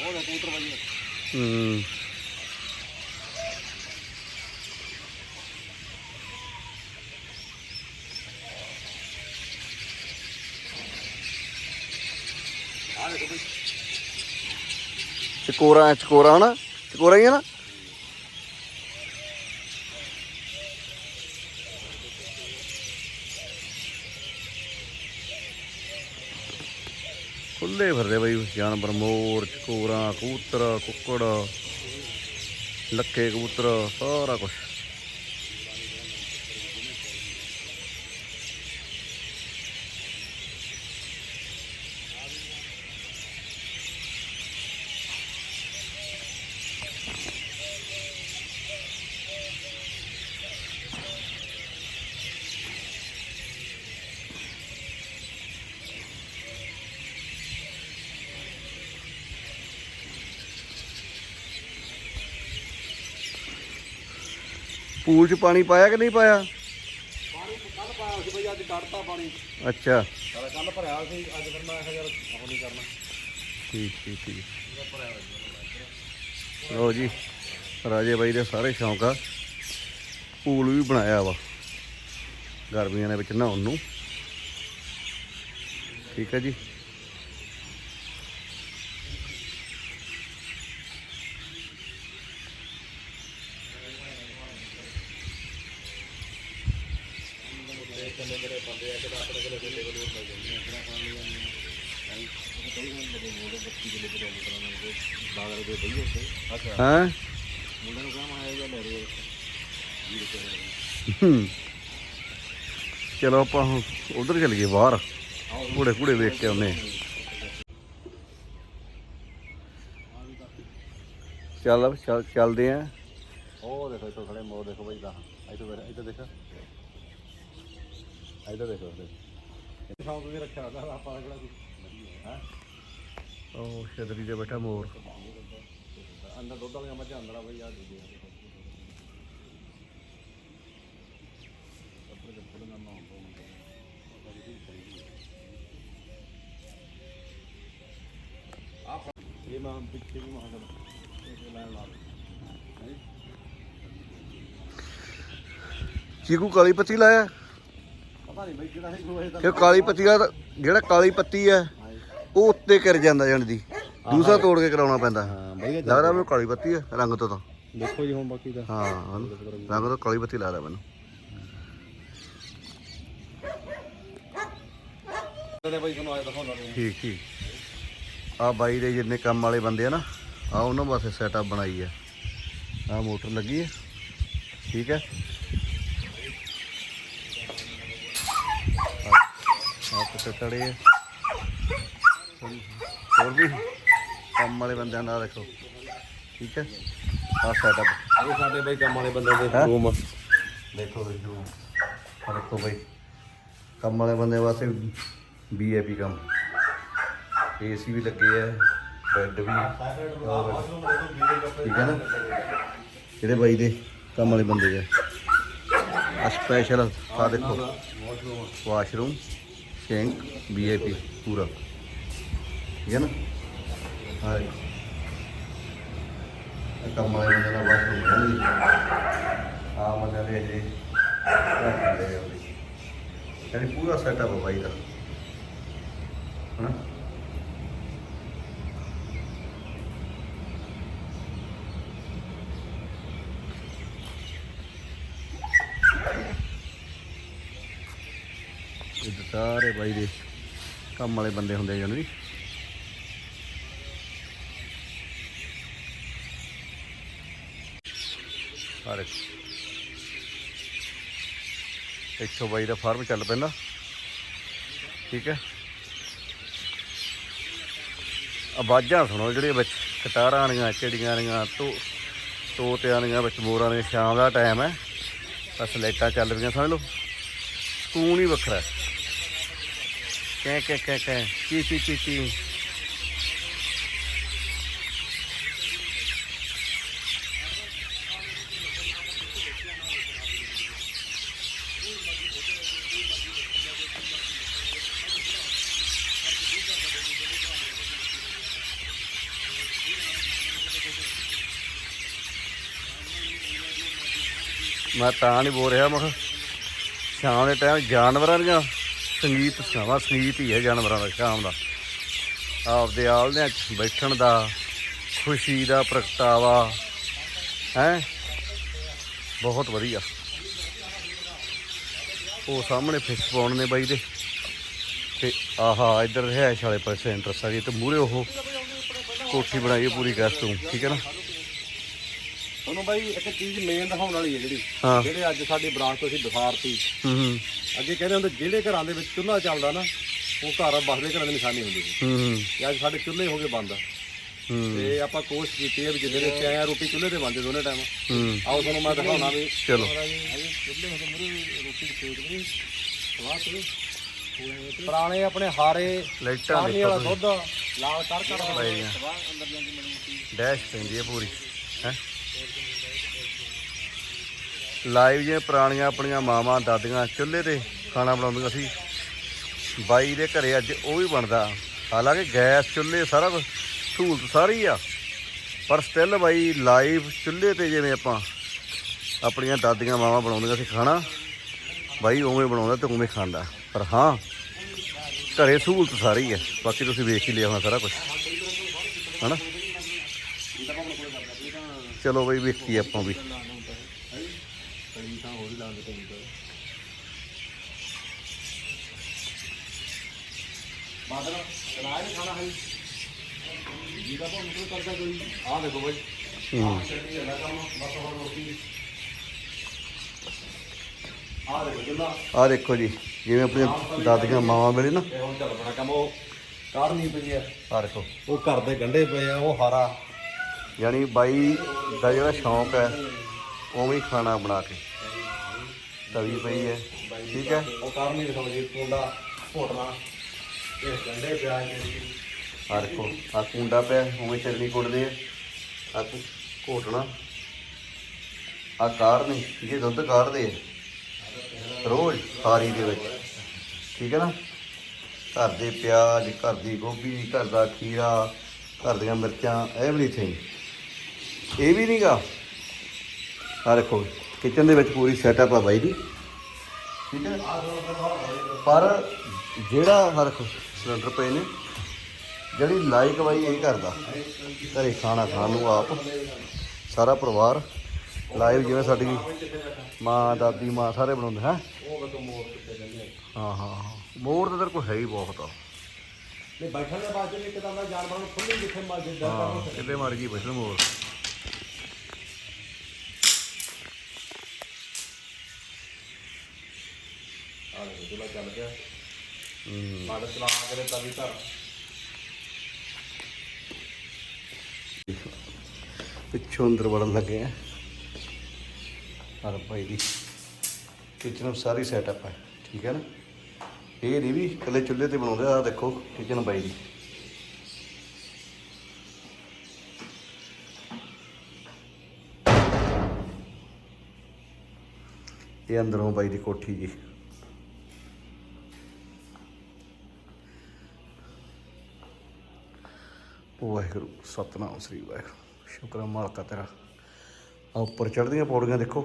ਉਹ ਕਬੂਤਰ ਬਾਜੀ ਹੂੰ। ਚਕੋਰਾ ਚਕੋਰਾ ਹਨਾ? ਚਕੋਰਾ ਹੀ ਹੈ ਨਾ? ਖੁੱਲੇ ਫਿਰਦੇ ਬਈ ਜਾਨਵਰ, ਮੋਰ, ਚਕੋਰਾ, ਕਬੂਤਰ, ਕੁੱਕੜ, ਲੱਕੇ ਕਬੂਤਰ, ਸਾਰਾ ਕੁਝ ਪੂਲ 'ਚ ਪਾਣੀ ਪਾਇਆ ਕਿ ਨਹੀਂ ਪਾਇਆ? ਪਾਣੀ ਕੱਲ ਪਾਇਆ ਸੀ ਬਈ ਅੱਜ ਕੱਢਤਾ ਪਾਣੀ। ਅੱਛਾ। ਸਾਰਾ ਕੱਲ ਭਰਿਆ ਸੀ ਅੱਜ ਫਿਰ ਮੈਂ ਕਿਹਾ ਯਾਰ ਉਹ ਨਹੀਂ ਕਰਨਾ। ਠੀਕ ਠੀਕ ਠੀਕ। ਲੋ ਜੀ ਰਾਜੇ ਬਾਈ ਦੇ ਸਾਰੇ ਸ਼ੌਂਕ ਆ। ਪੂਲ ਵੀ ਬਣਾਇਆ ਵਾ ਗਰਮੀਆਂ ਦੇ ਵਿੱਚ ਨਹਾਉਣ ਨੂੰ। ਠੀਕ ਹੈ ਜੀ। ਹਾਂ? ਮੁੰਡੇ ਨੂੰ ਕਹਾਂ ਮੈਂ ਆਇਆ ਲੈ ਰਹੇ ਹੂੰ। ਚਲੋ ਆਪਾਂ ਉਧਰ ਚੱਲ ਗਏ ਬਾਹਰ। ਘੋੜੇ ਘੋੜੇ ਵੇਖ ਕੇ ਆਉਨੇ ਚੱਲ ਚੱਲ ਚੱਲਦੇ ਆ ਉਹ ਦੇਖੋ ਇੱਥੋਂ ਖੜੇ ਮੋਰ ਦੇਖੋ ਬਈ ਦਾ ਇੱਥੋਂ ਵੇਖ ਇੱਧਰ ਦੇਖ। ਇੱਧਰ ਦੇਖੋ ਇੱਧਰ। ਸ਼ੌਂਕ ਵੀ ਰੱਖਿਆ ਹੋਇਆ ਆਪਾਂ ਕਿਹੜਾ ਕੋਈ। ਹੈ ਉਹ ਛਤਰੀ ਤੇ ਬੈਠਾ ਮੋਰ। ਅੰਦਰ ਦੁੱਧ ਵਾਲੀਆਂ ਮੱਝਾਂ ਅੰਦਰ ਆ ਬਈ ਆ। ਦੂਜੇ ਇਹ ਮੈਂ ਪਿੱਛੇ ਵੀ ਮਾਰ ਇਹ ਲੈਣ ਲਾ ਚੀਕੂ ਕਾਲੀ ਪੱਤੀ ਲਾਇਆ? ਪਤਾ ਨਹੀਂ ਬਈ ਕਿਹੜਾ ਹੈ ਦਾ ਕਿ ਕਾਲੀ ਪੱਤੀ ਦਾ ਜਿਹੜਾ ਕਾਲੀ ਪੱਤੀ ਹੈ ਉਹ ਉੱਤੇ ਕਰ ਜਾਂਦਾ ਜਾਣ ਦੀ। ਦੂਸਰਾ ਤੋੜ ਕੇ ਕਰਾਉਣਾ ਪੈਂਦਾ। ਹਾਂ ਬਈ ਲੱਗਦਾ ਮੈਨੂੰ ਕਾਲੀ ਪੱਤੀ ਹੈ ਰੰਗ ਤੋਂ ਤਾਂ। ਦੇਖੋ ਜੀ ਹੁਣ ਬਾਕੀ ਦਾ। ਹਾਂ ਹਨਾ? ਰੰਗ ਤੋਂ ਕਾਲੀ ਪੱਤੀ ਲੱਗਦਾ ਮੈਨੂੰ। ਤੇ ਬਈ ਤੁਹਾਨੂੰ ਆਇਆ ਦਿਖਾਉਣਾ ਰੂਮ ਠੀਕ ਠੀਕ। ਆ ਬਾਈ ਦੇ ਜਿੰਨੇ ਕੰਮ ਵਾਲੇ ਬੰਦੇ ਆ ਨਾ ਆ ਉਹਨਾਂ ਵਾਸਤੇ ਸੈਟਅਪ ਬਣਾਈ ਹੈ ਆ ਮੋਟਰ ਲੱਗੀ ਹੈ ਠੀਕ ਹੈ ਆ ਕਿਤੇ ਤੜੇ ਹੈ ਹੋਰ ਵੀ। ਕੰਮ ਵਾਲੇ ਬੰਦਿਆਂ ਦਾ ਦੇਖੋ ਠੀਕ ਹੈ? ਆ ਸੈਟਅਪ ਇਹ ਸਾਡੇ ਬਈ ਕੰਮ ਵਾਲੇ ਬੰਦੇ ਦੇ ਹੈਂ? ਰੂਮ ਦੇਖੋ ਦੇਖੋ ਆਹ ਦੇਖੋ ਬਈ। ਕੰਮ ਵਾਲੇ ਬੰਦੇ ਵਾਸਤੇ ਵੀਆਈਪੀ ਕੰਮ। ਏਸੀ ਵੀ ਲੱਗੇ ਆ ਬੈੱਡ ਵੀ। ਠੀਕ ਹੈ ਨਾ? ਜਿਹੜੇ ਬਾਈ ਦੇ ਕੰਮ ਵਾਲੇ ਬੰਦੇ ਆ। ਆ ਸਪੈਸ਼ਲ ਆ ਦੇਖੋ। ਵਾਸ਼ਰੂਮ ਸ਼ੈਂਕ ਵੀਆਈਪੀ ਪੂਰਾ। ਠੀਕ ਹੈ ਨਾ? ਹਾਂ ਇਹ ਕੰਮ ਵਾਲੇ ਬੰਦੇ ਨਾਲ ਬਾਤ ਆ ਮਜ਼ਾ ਲੈ ਜੇ। ਯਾਨੀ ਪੂਰਾ ਸੈਟਅਪ ਹੈ ਬਾਈ ਦਾ। ਹਨਾ? ਇਹ ਸਾਰੇ ਬਾਈ ਦੇ ਕੰਮ ਵਾਲੇ ਬੰਦੇ ਹੁੰਦੇ ਜਣ ਵੀ ਸਾਰੇ। ਇੱਥੋਂ ਬਾਈ ਦਾ ਫਾਰਮ ਚੱਲ ਪੈਂਦਾ। ਠੀਕ ਹੈ। ਆਵਾਜ਼ਾਂ ਸੁਣੋ ਜਿਹੜੀਆਂ ਵਿੱਚ ਕਟਾਰਾਂ ਵਾਲੀਆਂ, ਚਿੜੀਆਂ ਵਾਲੀਆਂ, ਤੋ ਤੋਤਿਆਂ ਵਾਲੀਆਂ ਵਿੱਚ ਮੋਰਾਂ ਦੀਆਂ ਸ਼ਾਮ ਦਾ ਟਾਈਮ ਹੈ। ਬਸ ਲਾਈਟਾਂ ਚੱਲ ਰਹੀਆਂ ਸਮਝ ਲਓ। ਸਕੂਨ ਹੀ ਵੱਖਰਾ ਹੈ। ਕੈ ਕੈ ਕੈ ਕੈ। ਚੀ ਚੀ ਚੀ ਚੀ ਮੈਂ ਤਾਂ ਨਹੀਂ ਬੋਲ ਰਿਹਾ, ਮੈਂ ਸ਼ਾਮ ਦੇ ਟਾਈਮ ਜਾਨਵਰਾਂ ਦੀਆਂ ਸੰਗੀਤ ਸੁਣਾਵਾ, ਸੰਗੀਤ ਹੀ ਹੈ ਜਾਨਵਰਾਂ ਦਾ, ਸ਼ਾਮ ਦਾ। ਆਪਦੇ ਆਲਦਿਆਂ 'ਚ ਬੈਠਣ ਦਾ, ਖੁਸ਼ੀ ਦਾ ਪ੍ਰਗਟਾਵਾ, ਹੈ? ਬਹੁਤ ਵਧੀਆ। ਉਹ ਸਾਹਮਣੇ ਫਿਸ਼ ਪਾਉਣ ਨੇ ਬਾਈ ਦੇ। ਤੇ ਆਹਾ, ਇੱਧਰ ਰਿਹਾਇਸ਼ ਵਾਲੇ ਪਾਸੇ ਇੰਟਰਸਟ ਆ ਗਈ ਤੇ ਮੂਰੇ ਉਹ ਕੋਠੀ ਬਣਾਈ ਪੂਰੀ ਗੈਸਟ ਰੂਮ ਠੀਕ ਹੈ ਨਾ? ਤੁਹਾਨੂੰ ਬਾਈ ਇੱਕ ਚੀਜ਼ ਮੇਨ ਦਿਖਾਉਣ ਵਾਲੀ ਹੈ ਜਿਹੜੀ ਹਾਂ। ਜਿਹੜੇ ਅੱਜ ਸਾਡੀ ਬ੍ਰਾਂਚ ਤੋਂ ਅਸੀਂ ਦਿਖਾਰਤੀ ਹੂੰ ਹੂੰ। ਅੱਗੇ ਕਹਿੰਦੇ ਹੁੰਦੇ ਜਿਹੜੇ ਘਰਾਂ ਦੇ ਵਿੱਚ ਚੁੱਲ੍ਹਾ ਚੱਲਦਾ ਨਾ ਉਹ ਘਰ ਬਸਦੇ ਘਰਾਂ ਦੀ ਨਿਸ਼ਾਨੀ ਹੁੰਦੀ ਸੀ। ਹੂੰ ਹੂੰ। ਤੇ ਅੱਜ ਸਾਡੇ ਚੁੱਲ੍ਹੇ ਹੋ ਗਏ ਬੰਦ। ਹੂੰ। ਤੇ ਆਪਾਂ ਕੋਸ਼ਿਸ਼ ਕੀਤੀ ਹੈ ਵੀ ਜਿੰਨੇ ਦੇ ਆ ਰੋਟੀ ਚੁੱਲ੍ਹੇ ਤੇ ਬਣਦੇ ਦੋਨੇ ਟਾਈਮ ਹੂੰ। ਆਓ ਤੁਹਾਨੂੰ ਮੈਂ ਦਿਖਾਉਣਾ ਵੀ। ਚਲੋ। ਪੁਰਾਣੇ ਆਪਣੇ ਹਾਰੇ ਲਾਈਟਾਂ ਪਾਣੀ ਦੇਖੋ ਵਾਲਾ। ਦੁੱਧ ਲਾਲ ਕਰ ਕਰ ਬਾਈਆਂ ਡੈਸ਼ ਪੈਂਦੀ ਹੈ ਪੂਰੀ। ਹੈ? ਲਾਈਵ ਜਿਵੇਂ ਪੁਰਾਣੀਆਂ ਆਪਣੀਆਂ ਮਾਵਾਂ, ਦਾਦੀਆਂ, ਚੁੱਲ੍ਹੇ ਤੇ ਖਾਣਾ ਬਣਾਉਂਦੀਆਂ ਸੀ। ਬਾਈ ਦੇ ਘਰੇ ਅੱਜ ਉਹ ਵੀ ਬਣਦਾ। ਹਾਲਾਂਕਿ ਗੈਸ, ਚੁੱਲ੍ਹੇ ਸਾਰਾ ਕੁਝ ਸਹੂਲਤ ਸਾਰੀ ਆ। ਪਰ ਸਟਿਲ ਬਾਈ ਲਾਈਵ ਚੁੱਲ੍ਹੇ ਤੇ ਜਿਵੇਂ ਆਪਾਂ ਆਪਣੀਆਂ ਦਾਦੀਆਂ, ਮਾਵਾਂ ਬਣਾਉਂਦੀਆਂ ਸੀ ਖਾਣਾ, ਬਾਈ ਉਵੇਂ ਬਣਾਉਂਦਾ ਤੇ ਉਵੇਂ ਖਾਂਦਾ। ਪਰ ਹਾਂ, ਘਰੇ ਸਹੂਲਤ ਸਾਰੀ ਹੈ ਬਾਕੀ ਤੁਸੀਂ ਵੇਖ ਹੀ ਲਿਆ ਹੋਣਾ ਸਾਰਾ ਕੁਝ ਹਨਾ? ਚਲੋ ਬਈ ਵੇਖੀ ਆਪਾਂ ਵੀ। ਬਾਦਲ ਰਾਜ ਨਹੀਂ ਖਾਣਾ ਹੈ ਜੀ ਦਾ ਬਹੁਤ ਮਤਲਬ ਕਰਦਾ ਕੋਈ ਆ ਦੇਖੋ ਬਾਈ। ਹੂੰ। ਚੱਲੀ ਜਾਂਦਾ ਕੰਮ। ਬਸ ਹੋਰ ਰੋਟੀ। ਆ ਦੇਖੋ ਜਿੰਦਾ ਆਹ ਦੇਖੋ ਜੀ ਜਿਵੇਂ ਆਪਣੀਆਂ ਦਾਦੀਆਂ ਮਾਵਾਂ ਵੇਲੇ ਨਾ। ਇਹ ਹੁਣ ਚੱਲ ਬਣਾ ਕੰਮ। ਉਹ ਕਾੜ ਨਹੀਂ ਪਈ ਆ ਆਹ ਦੇਖੋ। ਉਹ ਘਰ ਦੇ ਗੰਢੇ ਪਏ ਆ ਉਹ ਹਾਰਾ। ਯਾਨੀ ਬਾਈ ਦਾ ਜਿਹੜਾ ਸ਼ੌਂਕ ਹੈ ਉਵੇਂ ਹੀ ਖਾਣਾ ਬਣਾ ਕੇ। ਤਵੀ ਪਈ ਹੈ। ਠੀਕ ਹੈ। ਉਹ ਕਾੜ ਨਹੀਂ ਦਿਖਾਉਂਦੇ ਜੀ ਕੁੰਡਾ ਘੋਟਣਾ। ਇਹ ਗੰਢੇ ਪਿਆਜ਼ ਦੇ ਆਹ ਦੇਖੋ, ਆਹ ਕੁੰਡਾ ਪਿਆ, ਉਵੇਂ ਚਟਨੀ ਕੁੱਟਦੇ ਆ ਆਹ ਕੁ- ਘੋਟਣਾ। ਆਹ ਕਾੜਨੀ ਜੇ ਦੁੱਧ ਕਾੜਦੇ ਆ। ਰੋਜ਼ ਸਾਰੀ ਦੇ ਵਿੱਚ। ਠੀਕ ਹੈ ਨਾ? ਘਰ ਦੇ ਪਿਆਜ਼, ਘਰ ਦੀ ਗੋਭੀ, ਘਰ ਦਾ ਖੀਰਾ, ਘਰ ਦੀਆਂ ਮਿਰਚਾਂ ਐਵਰੀਥਿੰਗ ਇਹ ਵੀ ਨਹੀਂਗਾ ਆਹ ਦੇਖੋ ਕਿਚਨ ਦੇ ਵਿੱਚ ਪੂਰੀ ਸੈਟਅਪ ਆ ਬਾਈ ਦੀ। ਠੀਕ ਹੈ? ਪਰ ਜਿਹੜਾ ਹਰ ਸਿਲੰਡਰ ਪਏ ਨੇ ਜਿਹੜੀ ਲਾਈਕ ਬਾਈ ਇਹ ਕਰਦਾ ਘਰੇ ਖਾਣਾ ਖਾਣ ਨੂੰ ਆਪ ਸਾਰਾ ਪਰਿਵਾਰ ਲਾਈਵ ਜਿਵੇਂ ਸਾਡੀ ਮਾਂ ਦਾਦੀ ਮਾਂ ਸਾਰੇ ਬਣਾਉਂਦੇ ਹੈ? ਹਾਂ ਹਾਂ ਹਾਂ। ਮੋਰ ਤਾਂ ਤੇਰੇ ਕੋਲ ਹੈ ਹੀ ਬਹੁਤ ਆ। ਨਹੀਂ ਬੈਠਣ ਦੇ ਬਾਅਦ ਇੱਕ ਤਾਂ ਮੈਂ ਜਾਨਵਰਾਂ ਨੂੰ ਖੁੱਲੀ ਜਿੱਥੇ ਮਰਜ਼ੀ ਹਾਂ ਕਿੱਲੇ ਮਰ ਗਈ ਬੈਠਣ ਮੋਰ ਆ ਚੁੱਲ੍ਹਾ ਚੱਲ ਹੂੰ ਮਾੜਾ ਚਲਾ ਕੇ ਤੇ ਤਵੀ ਧਰ ਪਿੱਛੋਂ ਅੰਦਰ ਵੜਨ ਲੱਗੇ ਆ। ਹਰ ਭਾਈ ਦੀ ਕਿਚਨ ਸਾਰੀ ਸੈਟਅਪ ਹੈ ਠੀਕ ਹੈ ਨਾ? ਇਹ ਨਹੀਂ ਵੀ ਇਕੱਲੇ ਚੁੱਲ੍ਹੇ ਤੇ ਬਣਾਉਂਦੇ ਆ ਦੇਖੋ ਕਿਚਨ ਬਾਈ ਦੀ। ਇਹ ਅੰਦਰੋਂ ਬਾਈ ਦੀ ਕੋਠੀ ਜੀ। ਵਾਹਿਗੁਰੂ ਸਤਨਾਮ ਸ੍ਰੀ ਵਾਹਿਗੁਰੂ। ਸ਼ੁਕਰ ਹੈ ਮਾਲਕਾ ਤੇਰਾ। ਆ ਉੱਪਰ ਚੜ੍ਹਦੀਆਂ ਪੌੜੀਆਂ ਦੇਖੋ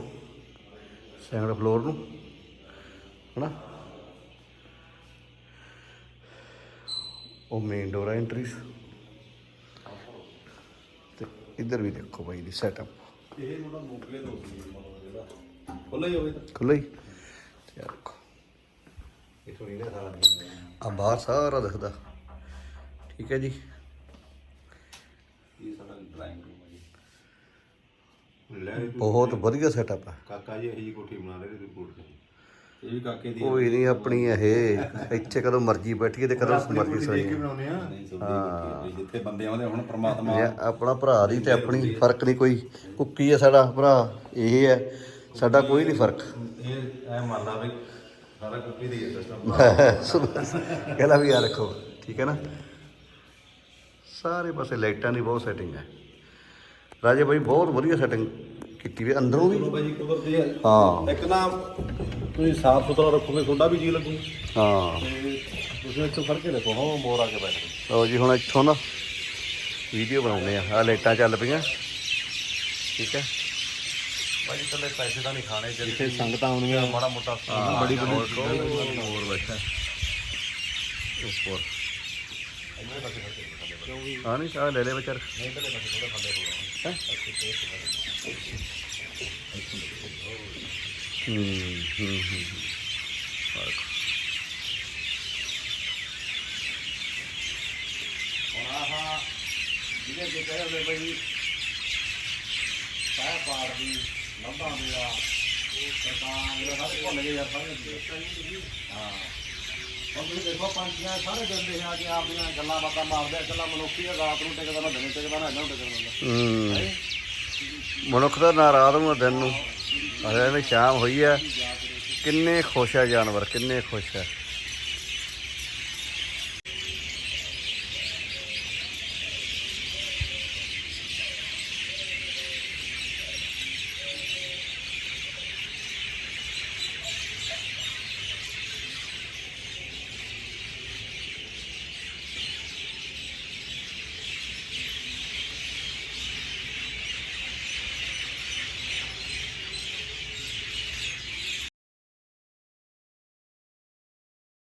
ਸੈਕੰਡ ਫਲੋਰ ਨੂੰ ਹਨਾ? ਉਹ ਮੇਨ ਡੋਰ ਐਂਟਰੀਸ ਤੇ ਇੱਧਰ ਵੀ ਦੇਖੋ ਬਾਈ ਦੀ ਸੈਟਅਪ ਇਹ ਥੋੜਾ ਮੋਕਲੇ ਦੋ ਜਿਹੜਾ। ਖੁੱਲਾ ਹੀ ਹੋਵੇ ਤਾਂ ਖੁੱਲ੍ਹਾ ਹੀ। ਆਹ ਦੇਖੋ। ਇਥੋਂ ਨਹੀਂ ਸਾਰਾ ਆ ਬਾਹਰ ਸਾਰਾ ਦਿਖਦਾ। ਠੀਕ ਹੈ ਜੀ ਇਹ ਸਾਡਾ ਡਰਾਇੰਗ ਰੂਮ ਹੈ ਬਹੁਤ ਵਧੀਆ ਸੈਟਅਪ ਹੈ ਕਾਕਾ ਜੀ ਇਹੀ ਕੋਠੀ ਬਣਾ ਰਹੇ ਤੇ। ਇਹ ਵੀ ਕਾਕੇ ਦੀ ਕੋਈ ਨਹੀਂ ਆਪਣੀ ਇਹ। ਇੱਥੇ ਕਦੋਂ ਮਰਜ਼ੀ ਬੈਠੀਏ ਤੇ ਕਦੋਂ ਮਰਜ਼ੀ ਸੋਈਏ ਬਣਾਉਨੇ ਆ। ਨਹੀਂ ਜਿੱਥੇ ਬੰਦੇ ਆਉਂਦੇ ਹੁਣ ਪ੍ਰਮਾਤਮਾ ਇਹ ਆਪਣਾ ਭਰਾ ਦੀ ਤੇ ਆਪਣੀ ਫ਼ਰਕ ਨਹੀਂ ਕੋਈ। ਕੁੱਕੀ ਹੈ ਸਾਡਾ ਭਰਾ ਇਹ ਹੈ। ਸਾਡਾ ਕੋਈ ਨਹੀਂ ਫ਼ਰਕ। ਇਹ ਐ ਮੰਨਦਾ ਵੀ ਸਾਰਾ ਕੁੱਕੀ ਦੀ ਸਿਸਟਮ ਕਹਿੰਦਾ ਵੀ ਆ ਰੱਖੋ ਠੀਕ ਹੈ ਨਾ? ਸਾਰੇ ਪਾਸੇ ਲਾਈਟਾਂ ਦੀ ਬਹੁਤ ਸੈਟਿੰਗ ਹੈ। ਰਾਜੇ ਭਾਈ ਬਹੁਤ ਵਧੀਆ ਸੈਟਿੰਗ ਕੀਤੀ ਵੀ ਅੰਦਰੋਂ ਵੀ। ਬਾਈ ਕੁਦਰਤੀ ਹੈ ਹਾਂ। ਇੱਕ ਨਾ ਤੁਸੀਂ ਸਾਫ਼ ਸੁਥਰਾ ਰੱਖੋਗੇ ਤੁਹਾਡਾ ਵੀ ਜੀ ਲੱਗੂ। ਹਾਂ। ਤੁਸੀਂ ਇੱਥੋਂ ਫੜ ਕੇ ਦੇਖੋ ਹਾਂ ਮੋਰ ਆ ਕੇ ਬੈਠ ਲਓ ਜੀ ਹੁਣ ਇੱਥੋਂ ਨਾ ਵੀਡੀਓ ਬਣਾਉਂਦੇ ਆ। ਆ ਲਾਈਟਾਂ ਚੱਲ ਪਈਆਂ। ਠੀਕ ਹੈ। ਭਾਈ ਥੱਲੇ ਪੈਸੇ ਤਾਂ ਨਹੀਂ ਖਾਣੇ ਜਿੱਥੇ ਸੰਗਤਾਂ ਆਉਣਗੀਆਂ। ਮਾੜਾ ਮੋਟਾ ਬੜੀ ਬੜੀ ਹੋਰ ਬੈਠਾ। ਉੱਪਰ ਹਾਂ ਨਹੀਂ ਆ ਲੈ ਲੈ ਵਿਚਾਰ। ਹੂੰ ਹੂੰ ਹੂੰ ਜਿਹਦੇ ਜੇ ਕਹੇ ਬਈ ਸਾਹ ਪਾੜ ਦੀ ਲੰਬਾਂ ਦੀ ਉਹ ਸਰਕਾਰ ਜਿਹੜਾ ਸਾਰੇ ਭੁੱਲ ਗਏ ਯਾਰ ਸਾਰੇ ਹਾਂ ਤੁਸੀਂ ਦੇਖੋ ਪੰਛੀਆਂ ਸਾਰੇ ਦਿੰਦੇ ਆ ਕਿ ਆਪਣੀਆਂ ਗੱਲਾਂ ਬਾਤਾਂ ਮਾਰਦੇ ਆ ਗੱਲਾਂ ਮਨੁੱਖੀ ਆ ਰਾਤ ਨੂੰ ਟਿਕਦਾ ਨਾ ਦਿਨੇ ਟਿਕਦਾ ਨਾ ਇਹਨਾਂ ਨੂੰ ਟਿਕਦਾ ਹੁੰਦਾ ਹੂੰ। ਮਨੁੱਖ ਦਾ ਨਾ ਰਾਤ ਨੂੰ ਨਾ ਦਿਨ ਨੂੰ। ਅਰੇ ਨੇ ਸ਼ਾਮ ਹੋਈ ਹੈ ਕਿੰਨੇ ਖੁਸ਼ ਹੈ ਜਾਨਵਰ ਕਿੰਨੇ ਖੁਸ਼ ਹੈ